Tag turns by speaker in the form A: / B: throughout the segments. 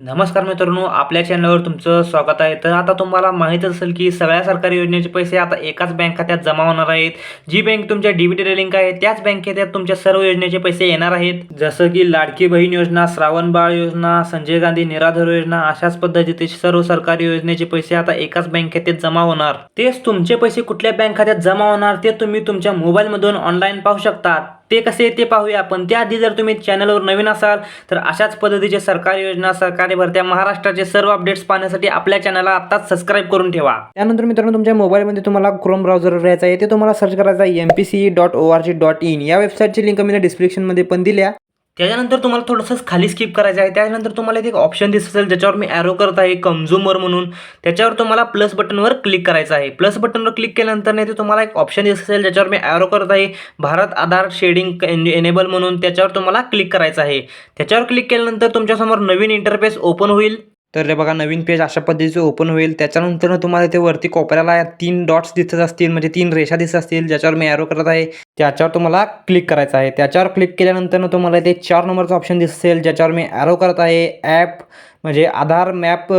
A: नमस्कार मित्रांनो आपल्या चॅनलवर तुमचं स्वागत आहे. तर आता तुम्हाला माहीत असेल की सगळ्या सरकारी योजनेचे पैसे आता एकाच बँक खात्यात जमा होणार आहेत. जी बँक तुमच्या डीबीटी लिंक आहे त्याच बँक खात्यात तुमच्या सर्व योजनेचे पैसे येणार आहेत. जसं की लाडकी बहीण योजना श्रावण बाळ योजना संजय गांधी निराधार योजना अशाच पद्धतीचे सर्व सरकारी योजनेचे पैसे आता एकाच बँक खात्यात जमा होणार. तेच तुमचे पैसे कुठल्या बँक खात्यात जमा होणार ते तुम्ही तुमच्या मोबाईलमधून ऑनलाईन पाहू शकता ते कसे ते पाहूया पण त्याआधी जर तुम्ही चॅनलवर नवीन असाल तर अशाच पद्धतीचे सरकारी योजना सरकारी भरत्या महाराष्ट्राचे सर्व अपडेट्स पाहण्यासाठी आपल्या चॅनलला आत्ताच सबस्क्राईब करून ठेवा. त्यानंतर मित्रांनो तुमच्या मोबाईलमध्ये तुम्हाला क्रोम ब्राउझर यायचा आहे ते तुम्हाला सर्च करायचा M P C dot O R G dot in या वेबसाईटची लिंक मी डिस्क्रिप्शनमध्ये पण दिल्या. त्याच्यानंतर तुम्हाला थोडंसं खाली स्किप करायचं आहे. त्यानंतर तुम्हाला इथे एक ऑप्शन दिसत असेल ज्याच्यावर मी ॲरो करत आहे कन्झ्युमर म्हणून. त्याच्यावर तुम्हाला प्लस बटनवर क्लिक करायचं आहे. प्लस बटनवर क्लिक केल्यानंतर नाही ते तुम्हाला एक ऑप्शन दिसत असेल ज्याच्यावर मी ॲरो करत आहे. भारत आधार शेडिंग एनेबल म्हणून त्याच्यावर तुम्हाला क्लिक करायचं आहे. त्याच्यावर क्लिक केल्यानंतर तुमच्यासमोर नवीन इंटरफेस ओपन होईल. तर हे बघा नवीन पेज अशा पद्धतीचं ओपन होईल. त्याच्यानंतर तुम्हाला ते वरती कोपऱ्याला तीन डॉट्स दिसत असतील म्हणजे तीन रेषा दिसत असतील ज्याच्यावर मी ॲरो करत आहे त्याच्यावर तुम्हाला क्लिक करायचं आहे. त्याच्यावर क्लिक केल्यानंतर तुम्हाला ते चार नंबरचं ऑप्शन दिसेल ज्याच्यावर मी ॲरो करत आहे ॲप म्हणजे आधार मॅप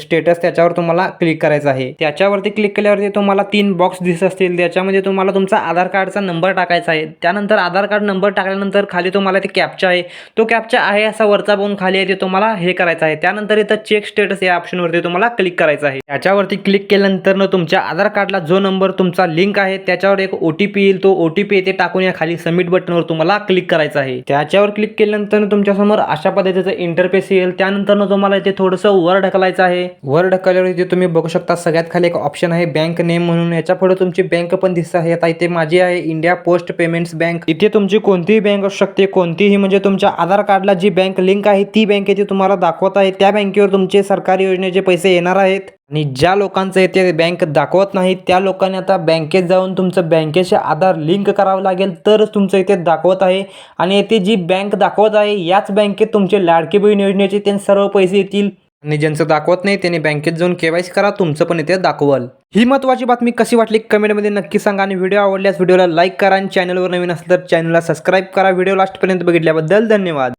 A: स्टेटस त्याच्यावर तुम्हाला क्लिक करायचं आहे. त्याच्यावरती क्लिक केल्यावरती तुम्हाला तीन बॉक्स दिसत असतील. त्याच्यामध्ये तुम्हाला तुमचा आधार कार्डचा नंबर टाकायचा आहे. त्यानंतर आधार कार्ड नंबर टाकल्यानंतर खाली तुम्हाला ते कॅपचा आहे. तो कॅपचा आहे असा वरचा बघून खाली आहे ते तुम्हाला हे करायचं आहे. त्यानंतर इथं चेक स्टेटस या ऑप्शनवरती तुम्हाला क्लिक करायचं आहे. त्याच्यावरती क्लिक केल्यानंतर तुमच्या आधार कार्डला जो नंबर तुमचा लिंक आहे त्याच्यावर एक ओ टी पी येईल. तो ओ टी पी येते टाकून या खाली सबमिट बटनवर तुम्हाला क्लिक करायचं आहे. त्याच्यावर क्लिक केल्यानंतर तुमच्यासमोर अशा पद्धतीचं इंटरफेस येईल. त्यानंतर तुम्हाला इथे थोडंसं वर ढकलायचं आहे. वर ढकलल्यावर इथे तुम्ही बघू शकता सगळ्यात खाली एक ऑप्शन आहे बँक नेम म्हणून. याच्यापुढे तुमची बँक पण दिसत आहे. आता इथे माझी आहे इंडिया पोस्ट पेमेंट्स बँक इथे तुमची कोणतीही बँक असू शकते. कोणतीही म्हणजे तुमच्या आधार कार्डला जी बँक लिंक आहे ती बँक इथे तुम्हाला दाखवत आहे. त्या बँकेवर तुमचे सरकारी योजनेचे पैसे येणार आहेत. आणि ज्या लोकांचं येते बँक दाखवत नाही त्या लोकांनी आता बँकेत जाऊन तुमचं बँकेशी आधार लिंक करावं लागेल तरच तुमचं इथे दाखवत आहे. आणि येथे जी बँक दाखवत आहे याच बँकेत तुमचे लाडकी बहीण योजनेचे ते सर्व पैसे येतील. आणि ज्यांचं दाखवत नाही त्यांनी बँकेत जाऊन केवायसी करा तुमचं पण इथे दाखवाल. ही महत्त्वाची बातमी कशी वाटली कमेंटमध्ये नक्की सांगा. आणि व्हिडिओ आवडल्यास व्हिडिओला लाईक करा. आणि चॅनलवर नवीन असेल तर चॅनलला सबस्क्राईब करा. व्हिडिओ लास्टपर्यंत बघितल्याबद्दल धन्यवाद.